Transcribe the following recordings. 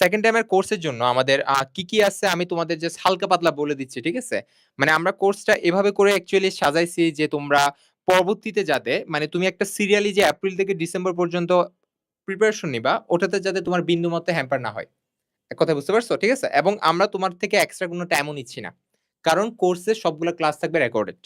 Second টাইমের কোর্সের জন্য আমাদের কি, কি আছে আমি তোমাদের জাস্ট হালকা পাতলা বলে দিচ্ছি, ঠিক আছে? মানে আমরা কোর্সটা এভাবে করে অ্যাকচুয়ালি সাজাইছি যে তোমরা পরবর্তীতে যাতে মানে তুমি একটা সিরিয়ালি যে এপ্রিল থেকে ডিসেম্বর পর্যন্ত প্রিপারেশন নিবা, ওটাতে যাতে তোমার বিন্দুমাত্র হ্যাম্পার না হয়। এক কথায় বুঝতে পারছ? ঠিক আছে? এবং আমরা তোমার থেকে এক্সট্রা কোনো টাইমও নিচ্ছি না। কারণ কোর্সের সবগুলা ক্লাস থাকবে রেকর্ডেড।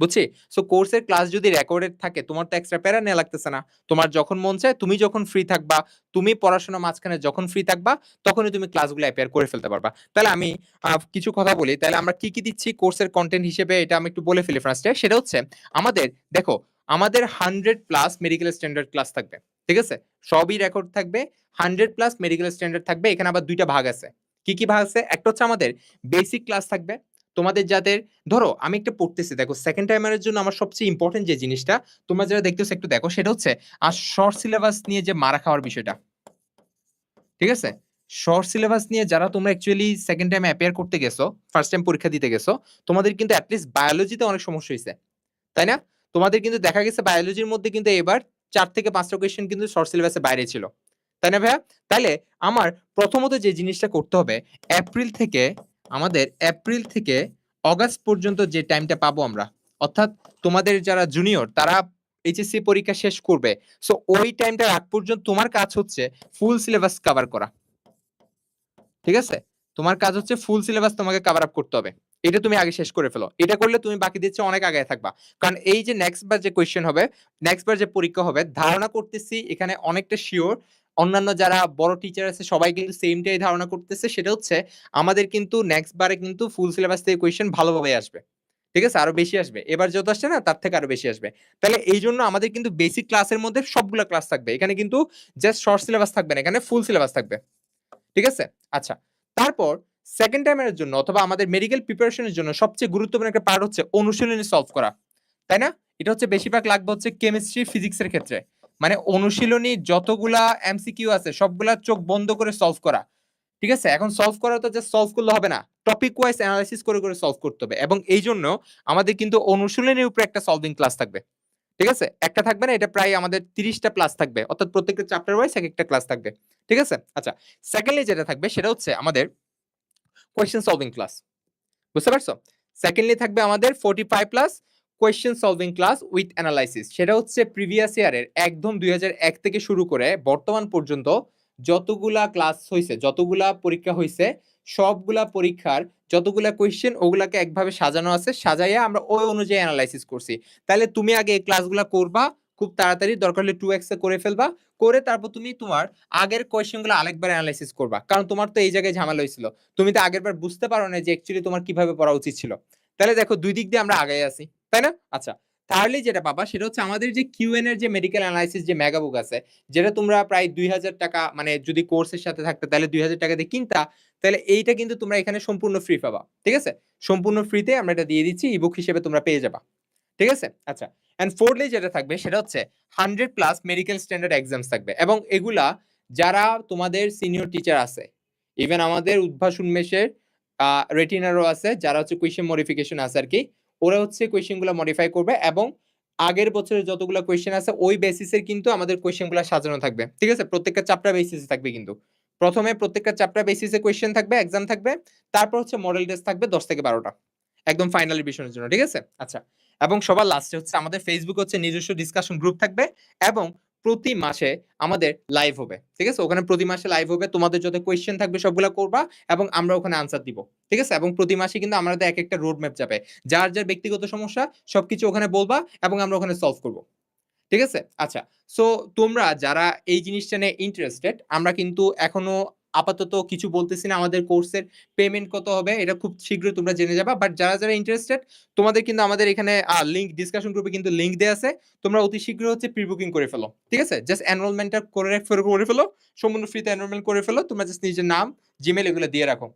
বুঝছি? সো কোর্সের ক্লাস যদি রেকর্ডেড থাকে তোমার তো এক্সট্রা প্যারা নেয়া লাগতেছে না। তোমার যখন মন চায় তুমি যখন ফ্রি থাকবা, তুমি পড়াশোনার মাঝখানে যখন ফ্রি থাকবা, তখনই তুমি ক্লাসগুলো অ্যাপিয়ার করে ফেলতে পারবা। তাহলে আমি কিছু কথা বলি। তাহলে আমরা কি, কি দিচ্ছি কোর্সের কন্টেন্ট হিসেবে এটা আমি একটু বলে ফেলি ফার্স্ট। সেটা হচ্ছে আমাদের দেখো আমাদের 100 প্লাস মেডিকেল স্ট্যান্ডার্ড ক্লাস থাকবে। ঠিক আছে? সবই রেকর্ড থাকবে। 100 প্লাস মেডিকেল স্ট্যান্ডার্ড থাকবে। এখানে আবার দুইটা ভাগ আছে। কি, কি ভাগ আছে? একটা হচ্ছে আমাদের বেসিক ক্লাস থাকবে। তোমাদের যাদের ধরো আমি একটা পড়তেছি দেখো সেকেন্ড টাইমারের জন্য আমার সবচেয়ে ইম্পোর্টেন্ট যে জিনিসটা তোমরা যারা দেখতেছো একটু দেখো সেটা হচ্ছে আর শর্ট সিলেবাস নিয়ে যে মারা খাওয়ার বিষয়টা। ঠিক আছে? শর্ট সিলেবাস নিয়ে যারা তোমরা অ্যাকচুয়ালি সেকেন্ড টাইম অ্যাপিয়ার করতে গেছো, ফার্স্ট টাইম পরীক্ষা দিতে গেছো, তোমাদের কিন্তু অ্যাটলিস্ট বায়োলজিতে অনেক সমস্যা হয়েছে তাই না? তোমাদের কিন্তু দেখা গেছে বায়োলজির মধ্যে কিন্তু এবার চার থেকে ৫ টা কোয়েশ্চেন কিন্তু শর্ট সিলেবাসের বাইরে ছিল। তাই না ভাইয়া? তাহলে আমার প্রথমত যে জিনিসটা করতে হবে এপ্রিল থেকে আমাদের এপ্রিল থেকে অগাস্ট পর্যন্ত যে টাইমটা পাবো আমরা, অর্থাৎ তোমাদের যারা জুনিয়র তারা এইচএসসি পরীক্ষা শেষ করবে। সো ওই টাইমটার আগ পর্যন্ত তোমার কাজ হচ্ছে ফুল সিলেবাস কভার করা। ঠিক আছে? তোমার কাজ হচ্ছে ফুল সিলেবাস তোমাকে কভার আপ করতে হবে। এটা তুমি আগে শেষ করে ফেলো। এটা করলে তুমি বাকি চেয়ে অনেক আগে থাকবা। কারণ এই যে নেক্সট বার যে কোয়েশ্চেন হবে, নেক্সট বার যে পরীক্ষা হবে ধারণা করতেছি এখানে অনেকটা সিউর অন্যান্য যারা বড় টিচার আছে সবাই কিন্তু সেম টাই ধারণা করতেছে সেটা হচ্ছে আমাদের কিন্তু নেক্সট বারে কিন্তু ফুল সিলেবাস থেকে কোয়েশ্চেন ভালোভাবে আসবে। ঠিক আছে? আরও বেশি আসবে। এবার যত আসছে না তার থেকে আরও বেশি আসবে। তাহলে এই জন্য আমাদের কিন্তু বেসিক ক্লাসের মধ্যে সবগুলা ক্লাস থাকবে। এখানে কিন্তু জাস্ট শর্ট সিলেবাস থাকবে না। এখানে ফুল সিলেবাস থাকবে। ঠিক আছে? আচ্ছা। তারপর সেকেন্ড টাইমারের জন্য অথবা আমাদের মেডিকেল প্রিপারেশনের জন্য সবচেয়ে গুরুত্বপূর্ণ একটা পার্ট হচ্ছে অনুশীলনী সলভ করা। তাই না? এটা হচ্ছে বেশিরভাগ লাগবে হচ্ছে কেমিস্ট্রি, ফিজিক্স এর ক্ষেত্রে। মানে অনুশীলনী যতগুলা এমসিকিউ আছে সবগুলা চোখ বন্ধ করে সলভ করা। ঠিক আছে? এখন সলভ করা তো জাস্ট সলভ করলে হবে না। টপিক ওয়াইজ এনালাইসিস করে, করে সলভ করতে হবে। এবং এই জন্য আমাদের কিন্তু অনুশীলনীর উপরে একটা সলভিং ক্লাস থাকবে। ঠিক আছে? একটা থাকবে না এটা প্রায় আমাদের ৩০ টা প্লাস থাকবে। অর্থাৎ প্রত্যেকটা চ্যাপ্টার ওয়াইজ এক একটা ক্লাস থাকবে। ঠিক আছে? আচ্ছা। সেকেন্ডলি যেটা থাকবে সেটা হচ্ছে আমাদের কোয়েশ্চেন সলভিং ক্লাস। বুঝতে পারছ? সেকেন্ডলি থাকবে আমাদের 45 plus question solving class with analysis. সেটা হচ্ছে প্রিভিয়াস ইয়ারের একদম ২০০১ থেকে শুরু করে বর্তমান পর্যন্ত যতগুলা ক্লাস হইছে, যতগুলা পরীক্ষা হয়েছে সবগুলা পরীক্ষার যতগুলা কোয়েশ্চেন ওগুলাকে একভাবে সাজানো আছে। সাজাইয়া আমরা ওই অনুযায়ী অ্যানালাইসিস করছি। তাহলে তুমি আগে এই ক্লাসগুলা করবা। খুব তাড়াতাড়ি দরকার হলে 2x এ করে ফেলবা। করে তারপর তুমি তোমার আগের কোয়েশ্চেনগুলো আরেকবার এনালাইসিস করবা। কারণ তোমার তো এই জায়গায় ঝামেলা হয়েছিল তুমি তো আগেরবার বুঝতে পারো না যে অ্যাকচুয়ালি তোমার কীভাবে পড়া উচিত ছিল। তাহলে দেখো দুই দিক দিয়ে আমরা আগাই আছি। তাই না? আচ্ছা। থার্ডলি যেটা পাবা সেটা হচ্ছে আমাদের যে কিউএন এর যে মেডিকেল এনালাইসিস যে মেগা বুক আছে, যেটা তোমরা প্রায় ৳২,০০০ মানে যদি কোর্সের সাথে থাকতে তাহলে ৳২,০০০ দিয়ে কিনতা, তাহলে এইটা কিন্তু তোমরা এখানে সম্পূর্ণ ফ্রি পাবা। ঠিক আছে? সম্পূর্ণ ফ্রিতে আমরা এটা দিয়ে দিচ্ছি। ই-বুক হিসেবে তোমরা পেয়ে যাবা। ঠিক আছে? আচ্ছা। অ্যান্ড ফোর্থলি যেটা থাকবে সেটা হচ্ছে 100 প্লাস মেডিকেল স্ট্যান্ডার্ড এক্সামস থাকবে। এবং এগুলা যারা তোমাদের সিনিয়র টিচার আছে, ইভেন আমাদের উদ্ভাস উন্মেষের রেটিনারও আছে যারা হচ্ছে কোয়েশ্চেন মডিফিকেশন আছে আরকি। ওরা হচ্ছে কোয়েশ্চেনগুলা মডিফাই করবে এবং আগের বছরের যতগুলো কোয়েশ্চেন আছে ওই বেসিস এর কিন্তু আমাদের কোয়েশ্চেনগুলা সাজানো থাকবে। ঠিক আছে? প্রত্যেকটা চ্যাপ্টার বেসিসে থাকবে কিন্তু। ১ম এ প্রত্যেকটা চ্যাপ্টার বেসিসে কোয়েশ্চেন থাকবে, এক্সাম থাকবে। তারপর হচ্ছে মডেল টেস্ট থাকবে ১০ থেকে বারোটা একদম ফাইনাল রিভিশনের জন্য। ঠিক আছে? আচ্ছা। এবং সবার লাস্টে হচ্ছে আমাদের ফেসবুক হচ্ছে নিজস্ব ডিসকাশন গ্রুপ থাকবে এবং প্রতি মাসে আমাদের লাইভ হবে। ঠিক আছে? ওখানে প্রতি মাসে লাইভ হবে। তোমাদের যত কোয়েশ্চেন থাকবে সবগুলো করবা এবং আমরা ওখানে আনসার দিব। ঠিক আছে? এবং প্রতি মাসে কিন্তু আমাদের একেকটা রোড ম্যাপ যাবে। যার, যার ব্যক্তিগত সমস্যা সবকিছু ওখানে বলবা এবং আমরা ওখানে সলভ করব। ঠিক আছে? আচ্ছা। সো তোমরা যারা এই জিনিসটা নিয়ে ইন্টারেস্টেড আমরা কিন্তু এখনও আপাতত কিছু বলতেছি না। আমাদের কোর্সের পেমেন্ট কত হবে এটা খুব শীঘ্রই তোমরা জেনে যাবা। বাট যারা, যারা ইন্টারেস্টেড তোমাদের কিন্তু আমাদের এখানে লিঙ্ক ডিসকাশন গ্রুপে কিন্তু লিঙ্ক দেওয়া আছে। তোমরা অতি শীঘ্র হচ্ছে প্রি বুকিং করে ফেলো। ঠিক আছে? জাস্ট এনরোলমেন্টটা করে করে ফেলো। সম্পূর্ণ ফ্রিতে এনরোলমেন্ট করে ফেলো। তোমরা জাস্ট নিজের নাম, জিমেল এগুলো দিয়ে রাখো।